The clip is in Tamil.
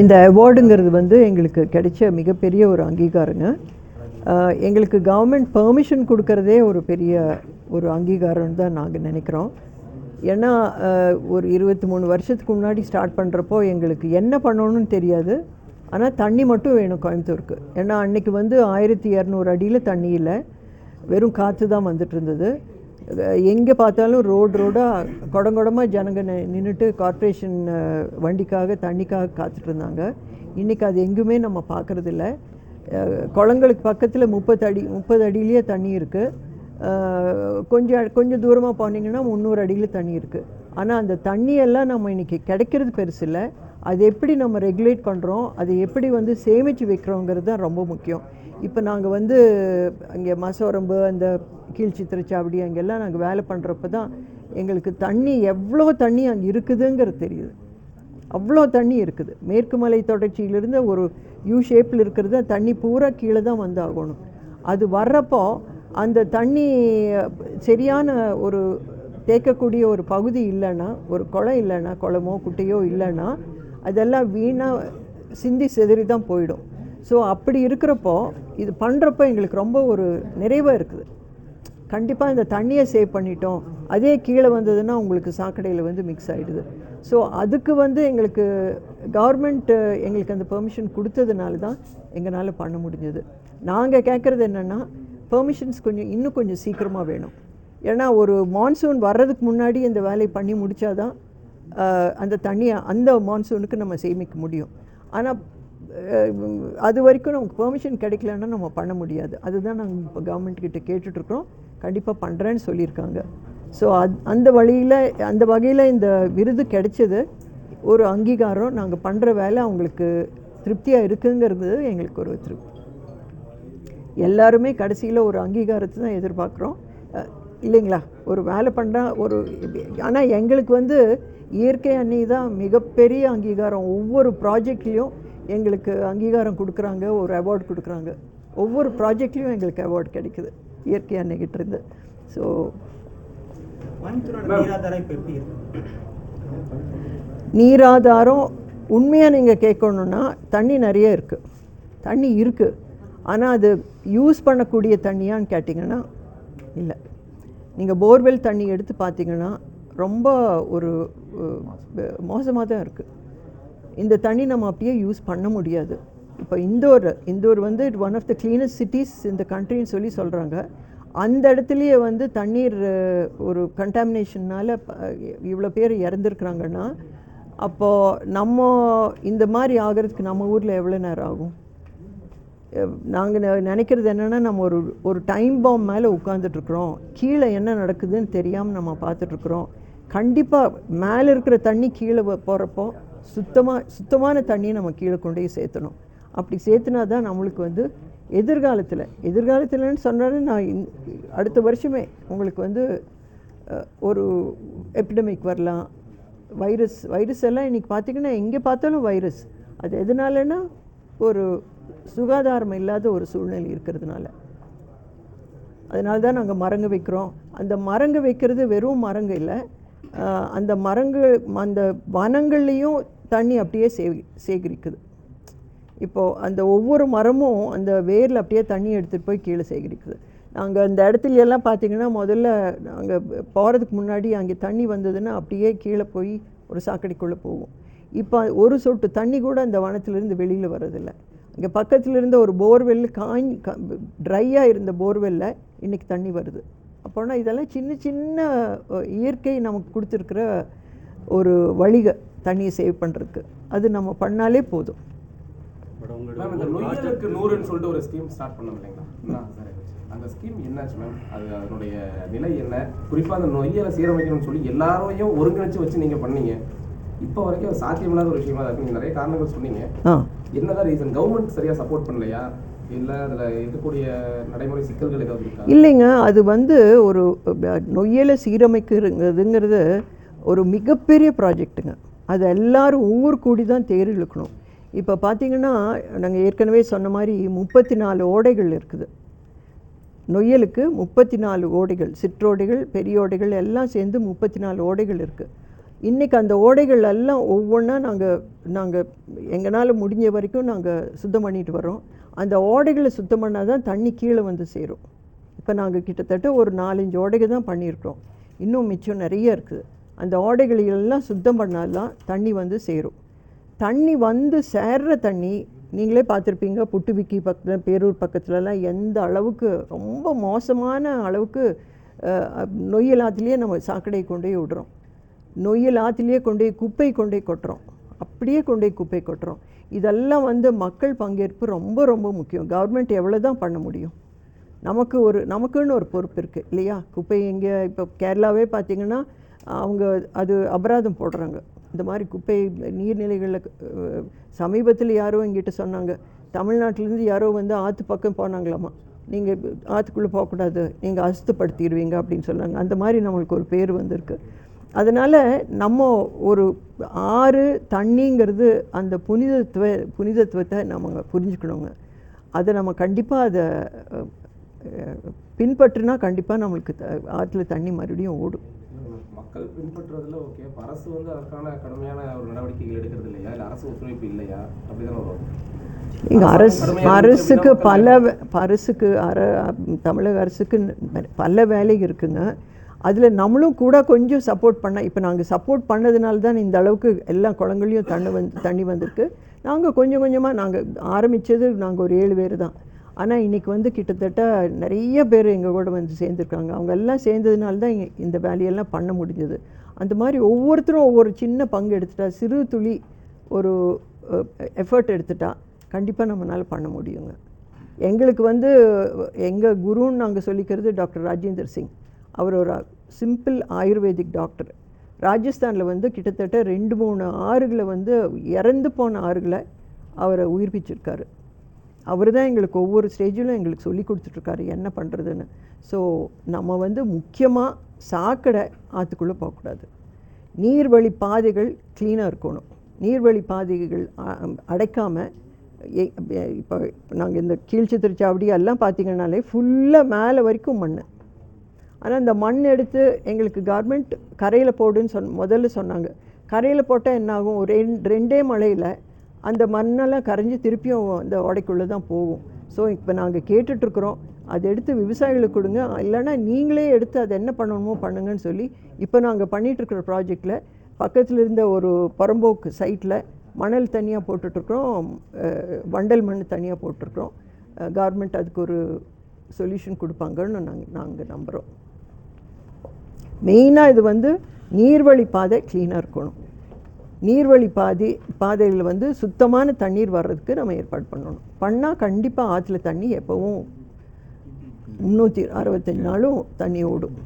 இந்த அவார்டுங்கிறது வந்து எங்களுக்கு கிடைச்ச மிகப்பெரிய ஒரு அங்கீகாரங்க. எங்களுக்கு கவர்மெண்ட் பெர்மிஷன் கொடுக்கறதே ஒரு பெரிய ஒரு அங்கீகாரம்னு தான் நாங்கள் நினைக்கிறோம். ஏன்னா ஒரு இருபத்தி மூணு வருஷத்துக்கு முன்னாடி ஸ்டார்ட் பண்ணுறப்போ எங்களுக்கு என்ன பண்ணணும்னு தெரியாது. ஆனால் தண்ணி மட்டும் வேணும் கோயம்புத்தூருக்கு. ஏன்னா அன்னைக்கு வந்து ஆயிரத்தி இரநூறு அடியில் தண்ணி இல்லை. வெறும் காற்று தான் வந்துட்டு இருந்தது. எங்கே பார்த்தாலும் ரோடு ரோடாக குடங்குடமாக ஜனங்க நின்றுட்டு கார்ப்பரேஷன் வண்டிக்காக தண்ணிக்காக காத்துட்டு இருந்தாங்க. இன்றைக்கி அது எங்குமே நம்ம பார்க்குறதில்ல. குளங்களுக்கு பக்கத்தில் முப்பது அடி முப்பது அடியிலேயே தண்ணி இருக்குது கொஞ்சம் கொஞ்சம் தூரமாக போனீங்கன்னா முந்நூறு அடியில் தண்ணி இருக்குது ஆனால் அந்த தண்ணியெல்லாம் நம்ம இன்றைக்கி கிடைக்கிறது பெருசு இல்லை அது எப்படி நம்ம ரெகுலேட் பண்ணுறோம் அதை எப்படி வந்து சேமித்து வைக்கிறோங்கிறது தான் ரொம்ப முக்கியம். இப்போ நாங்கள் வந்து அங்கே மசோரம்பு அந்த கீழ் சித்திரச்சாவடி அங்கெல்லாம் நாங்கள் வேலை பண்ணுறப்ப தான் எங்களுக்கு தண்ணி எவ்வளோ தண்ணி அங்கே இருக்குதுங்கிறது தெரியுது. அவ்வளோ தண்ணி இருக்குது. மேற்கு மலை தொடர்ச்சியிலிருந்து ஒரு யூ ஷேப்பில் இருக்கிறது தண்ணி பூரா கீழே தான் வந்து ஆகணும் அது வர்றப்போ அந்த தண்ணி சரியான ஒரு தேக்கக்கூடிய ஒரு பகுதி இல்லைன்னா ஒரு குளம் இல்லைன்னா குளமோ குட்டையோ இல்லைன்னா அதெல்லாம் வீணாக சிந்தி சிதறி தான் போயிடும். ஸோ அப்படி இருக்கிறப்போ இது பண்ணுறப்போ எங்களுக்கு ரொம்ப ஒரு நிறைவாக இருக்குது. கண்டிப்பாக இந்த தண்ணியை சேவ் பண்ணிட்டோம். அதே கீழே வந்ததுன்னா உங்களுக்கு சாக்கடையில் வந்து மிக்ஸ் ஆகிடுது ஸோ அதுக்கு வந்து எங்களுக்கு கவர்மெண்ட் எங்களுக்கு அந்த பெர்மிஷன் கொடுத்ததுனால தான் எங்களால் பண்ண முடிஞ்சது. நாங்கள் கேட்குறது என்னென்னா பெர்மிஷன்ஸ் கொஞ்சம் இன்னும் கொஞ்சம் சீக்கிரமாக வேணும். ஏன்னா ஒரு மான்சூன் வர்றதுக்கு முன்னாடி இந்த வேலையை பண்ணி முடித்தாதான் அந்த தண்ணியை அந்த மான்சூனுக்கு நம்ம சேமிக்க முடியும். ஆனால் அது வரைக்கும் நமக்கு பெர்மிஷன் கிடைக்கலன்னா நம்ம பண்ண முடியாது. அதுதான் நாங்கள் இப்போ கவர்மெண்ட் கிட்ட கேட்டுட்ருக்குறோம் கண்டிப்பாக பண்ணுறேன்னு சொல்லியிருக்காங்க. ஸோ அத் அந்த வழியில் அந்த வகையில் இந்த விருது கிடைச்சது. ஒரு அங்கீகாரம். நாங்கள் பண்ணுற வேலை அவங்களுக்கு திருப்தியாக இருக்குங்கிறது எங்களுக்கு ஒரு திருப்தி. எல்லாருமே கடைசியில் ஒரு அங்கீகாரத்தை தான் எதிர்பார்க்குறோம். இல்லைங்களா? ஒரு வேலை பண்ணுறா ஒரு ஆனால் எங்களுக்கு வந்து இயற்கை அன்னி தான் மிகப்பெரிய அங்கீகாரம். ஒவ்வொரு ப்ராஜெக்ட்லேயும் எங்களுக்கு அங்கீகாரம் கொடுக்குறாங்க ஒரு அவார்டு கொடுக்குறாங்க. ஒவ்வொரு ப்ராஜெக்ட்லேயும் எங்களுக்கு அவார்டு கிடைக்குது இயற்கை அன்னைக்கிட்ட இருந்து. ஸோ நீராதாரம் உண்மையாக நீங்கள் கேட்கணுன்னா தண்ணி நிறைய இருக்குது தண்ணி இருக்குது ஆனால் அது யூஸ் பண்ணக்கூடிய தண்ணியான்னு கேட்டிங்கன்னா இல்லை. நீங்கள் போர்வெல் தண்ணி எடுத்து பார்த்தீங்கன்னா ரொம்ப ஒரு மோசமாக தான் இருக்குது இந்த தண்ணி நம்ம அப்படியே யூஸ் பண்ண முடியாது. இப்போ இந்தோர் இந்தோர் வந்து one of the cleanest cities இந்த கண்ட்ரின்னு சொல்லி சொல்கிறாங்க அந்த இடத்துலையே வந்து தண்ணீர் ஒரு கண்டாமினேஷன்னால் இவ்வளோ பேர் இறந்துருக்குறாங்கன்னா அப்போது நம்ம இந்த மாதிரி ஆகிறதுக்கு நம்ம ஊரில் எவ்வளோ நேரம் ஆகும்? நாங்கள் நினைக்கிறது என்னென்னா நம்ம ஒரு ஒரு டைம் பாம் மேலே உட்காந்துட்ருக்குறோம் கீழே என்ன நடக்குதுன்னு தெரியாமல் நம்ம பார்த்துட்ருக்குறோம் கண்டிப்பாக மேலே இருக்கிற தண்ணி கீழே போகிறப்போ சுத்தமாக சுத்தமான தண்ணியை நம்ம கீழே கொண்டு போய் சேர்த்தணும். அப்படி சேர்த்துனா தான் நம்மளுக்கு வந்து எதிர்காலத்தில் எதிர்காலத்தில்னு சொன்னாலும் நான் அடுத்த வருஷமே உங்களுக்கு வந்து ஒரு எபிடமிக் வரலாம். வைரஸ் வைரஸ் எல்லாம் இன்றைக்கி பார்த்தீங்கன்னா எங்கே பார்த்தாலும் வைரஸ். அது எதனாலன்னா ஒரு சுகாதாரம் இல்லாத ஒரு சூழ்நிலை இருக்கிறதுனால. அதனால தான் நாங்கள் மரங்கு வைக்கிறோம். அந்த மரங்கு வைக்கிறது வெறும் மரங்கு இல்லை. அந்த மரங்கள் அந்த வனங்கள்லேயும் தண்ணி அப்படியே சே சேகரிக்குது. இப்போது அந்த ஒவ்வொரு மரமும் அந்த வேரில் அப்படியே தண்ணி எடுத்துகிட்டு போய் கீழே சேகரிக்குது. நாங்கள் அந்த இடத்துல எல்லாம் பார்த்தீங்கன்னா முதல்ல நாங்கள் போகிறதுக்கு முன்னாடி அங்கே தண்ணி வந்ததுன்னா அப்படியே கீழே போய் ஒரு சாக்கடைக்குள்ளே போகும் இப்போ ஒரு சொட்டு தண்ணி கூட அந்த வனத்திலேருந்து வெளியில் வர்றதில்லை. இங்கே பக்கத்தில் இருந்த ஒரு போர்வெல் காய் ட்ரையாக இருந்த போர்வெல்ல இன்றைக்கி தண்ணி வருது. அப்போனா இதெல்லாம் சின்ன சின்ன இயற்கை நமக்கு கொடுத்துருக்குற ஒரு வழிக தண்ணியை சேவ் பண்ணுறதுக்கு அது நம்ம பண்ணாலே போதும். நூறுன்னு சொல்லிட்டு ஒரு ஸ்கீம் ஸ்டார்ட் பண்ணோம் இல்லைங்களா? அந்த ஸ்கீம் என்னாச்சு மேம் அது அதனுடைய நிலை என்ன? குறிப்பாக அந்த நொய்யலை சீரமைக்கணும்னு சொல்லி எல்லாரையும் ஒருங்கிணைச்சு வச்சு நீங்கள் பண்ணீங்க. இப்போ வரைக்கும் சாத்தியமில்லாத ஒரு விஷயமா இருக்கு. நிறைய காரணங்கள் சொன்னீங்க. என்னதான் ரீசன்? கவர்மெண்ட் சரியாக சப்போர்ட் பண்ணலையா? இல்லைங்க. அது வந்து ஒரு நொய்யலை சீரமைக்கிறதுங்கிறது ஒரு மிகப்பெரிய ப்ராஜெக்ட்டுங்க அது எல்லாரும் ஊர் கூடி தான் தேர் இழுக்கணும். இப்போ பார்த்தீங்கன்னா நாங்கள் ஏற்கனவே சொன்ன மாதிரி முப்பத்தி நாலு ஓடைகள் இருக்குது. நொய்யலுக்கு முப்பத்தி நாலு ஓடைகள் சிற்றோடைகள் பெரிய ஓடைகள் எல்லாம் சேர்ந்து முப்பத்தி நாலு ஓடைகள் இருக்குது இன்றைக்கி அந்த ஓடைகள் எல்லாம் ஒவ்வொன்றா நாங்கள் நாங்கள் எங்களால் முடிஞ்ச வரைக்கும் நாங்கள் சுத்தம் பண்ணிட்டு வரோம் அந்த ஓடைகளை சுத்தம் பண்ணால் தான் தண்ணி கீழே வந்து சேரும். இப்போ நாங்கள் கிட்டத்தட்ட ஒரு நாலஞ்சு ஓடைகள் தான் பண்ணியிருக்கோம் இன்னும் மிச்சம் நிறைய இருக்குது அந்த ஓடைகளையெல்லாம் சுத்தம் பண்ணாதான் தண்ணி வந்து சேரும். தண்ணி வந்து சேர்ற தண்ணி நீங்களே பார்த்துருப்பீங்க புட்டுவிக்கி பக்கத்தில் பேரூர் பக்கத்துலலாம் எந்த அளவுக்கு ரொம்ப மோசமான அளவுக்கு நொய் எல்லாத்துலேயே நம்ம சாக்கடை கொண்டு போய் விடுறோம். நொய்யல் ஆற்றுலேயே கொண்டு போய் குப்பை கொண்டு போய் கொட்டுறோம். அப்படியே கொண்டு போய் குப்பை கொட்டுறோம். இதெல்லாம் வந்து மக்கள் பங்கேற்பு ரொம்ப ரொம்ப முக்கியம். கவர்மெண்ட் எவ்வளோ தான் பண்ண முடியும்? நமக்கு ஒரு நமக்குன்னு ஒரு பொறுப்பு இருக்குது இல்லையா? குப்பை இங்கே இப்போ கேரளாவே பார்த்தீங்கன்னா அவங்க அது அபராதம் போடுறாங்க. இந்த மாதிரி குப்பை நீர்நிலைகளில் சமீபத்தில் யாரோ எங்கிட்ட சொன்னாங்க. தமிழ்நாட்டிலேருந்து யாரோ வந்து ஆற்று பக்கம் போனாங்களாமா? நீங்கள் ஆற்றுக்குள்ளே போகக்கூடாது. நீங்கள் அசுத்தப்படுத்திடுவீங்க அப்படின்னு சொன்னாங்க. அந்த மாதிரி நம்மளுக்கு ஒரு பேர் வந்திருக்கு. அதனால் நம்ம ஒரு ஆறு தண்ணிங்கிறது அந்த புனிதத்துவ புனிதத்துவத்தை நம்ம புரிஞ்சுக்கணுங்க. அதை நம்ம கண்டிப்பாக அதை பின்பற்றினா கண்டிப்பாக நம்மளுக்கு ஆற்றுல தண்ணி மறுபடியும் ஓடும். மக்கள் பின்பற்றுறதுல ஓகே அரசு வந்து அதற்கான கடுமையான ஒரு நடவடிக்கைகள் எடுக்கிறது இல்லையா? இல்ல அரசு ஒத்துழைப்பு இல்லையா? அப்படிதானே வரும். இங்கே அரசு அரசுக்கு பல அரசுக்கு அர தமிழக அரசுக்கு பல வேலை இருக்குங்க. அதில் நம்மளும் கூட கொஞ்சம் சப்போர்ட் பண்ண இப்போ நாங்கள் சப்போர்ட் பண்ணதுனால தான் இந்த அளவுக்கு எல்லா குளங்களையும் தண்ணி வந்து தண்ணி வந்திருக்கு. நாங்கள் கொஞ்சம் கொஞ்சமாக நாங்கள் ஆரம்பித்தது நாங்கள் ஒரு ஏழு பேர் தான். ஆனால் இன்றைக்கி வந்து கிட்டத்தட்ட நிறைய பேர் எங்கள் கூட வந்து சேர்ந்துருக்காங்க. அவங்க எல்லாம் சேர்ந்ததுனால தான் இந்த வேலையெல்லாம் பண்ண முடிஞ்சது. அந்த மாதிரி ஒவ்வொருத்தரும் ஒவ்வொரு சின்ன பங்கு எடுத்துட்டா சிறு துளி ஒரு எஃபர்ட் எடுத்துட்டா கண்டிப்பாக நம்மளால் பண்ண முடியுங்க. எங்களுக்கு வந்து எங்கள் குருன்னு நாங்கள் சொல்லிக்கிறது டாக்டர் ராஜேந்தர் சிங். அவர் ஒரு சிம்பிள் ஆயுர்வேதிக் டாக்டர் ராஜஸ்தானில் வந்து கிட்டத்தட்ட ரெண்டு மூணு ஆறுகளை வந்து இறந்து போன ஆறுகளை அவரை உயிர்ப்பிச்சிருக்காரு. அவர் தான் எங்களுக்கு ஒவ்வொரு ஸ்டேஜிலும் எங்களுக்கு சொல்லி கொடுத்துட்ருக்காரு என்ன பண்ணுறதுன்னு ஸோ நம்ம வந்து முக்கியமாக சாக்கடை ஆற்றுக்குள்ளே போகக்கூடாது. நீர்வழி பாதைகள் க்ளீனாக இருக்கணும். நீர்வழி பாதைகள் அடைக்காமல் இப்போ நாங்கள் இந்த கீழ்ச்சித்திருச்சாவடி எல்லாம் பார்த்தீங்கன்னாலே ஃபுல்லாக மேலே வரைக்கும் மண் ஆனால் இந்த மண் எடுத்து எங்களுக்கு கவர்மெண்ட் கரையில் போடுன்னு சொன் முதல்ல சொன்னாங்க. கரையில் போட்டால் என்ன ஆகும்? ஒரு ரெண்டே மழையில் அந்த மண்ணெல்லாம் கரைஞ்சி திருப்பியும் அந்த உடைக்குள்ளே தான் போகும். ஸோ இப்போ நாங்கள் கேட்டுட்ருக்குறோம் அதை எடுத்து விவசாயிகளுக்கு கொடுங்க. இல்லைன்னா நீங்களே எடுத்து அதை என்ன பண்ணணுமோ பண்ணுங்கன்னு சொல்லி இப்போ நாங்கள் பண்ணிகிட்ருக்குற ப்ராஜெக்டில் பக்கத்தில் இருந்த ஒரு புறம்போக்கு சைட்டில் மணல் தனியாக போட்டுட்ருக்குறோம் வண்டல் மண் தனியாக போட்டிருக்கிறோம். கவர்மெண்ட் அதுக்கு ஒரு சொல்யூஷன் கொடுப்பாங்கன்னு நாங்கள் நாங்கள் நம்புகிறோம் மெயினாக இது வந்து நீர்வழி பாதை க்ளீனாக இருக்கணும். நீர்வழி பாதை பாதையில் வந்து சுத்தமான தண்ணீர் வர்றதுக்கு நம்ம ஏற்பாடு பண்ணணும். பண்ணால் கண்டிப்பாக ஆற்றுல தண்ணி எப்போவும் முந்நூற்றி அறுபத்தஞ்சு நாளும் தண்ணி ஓடும்.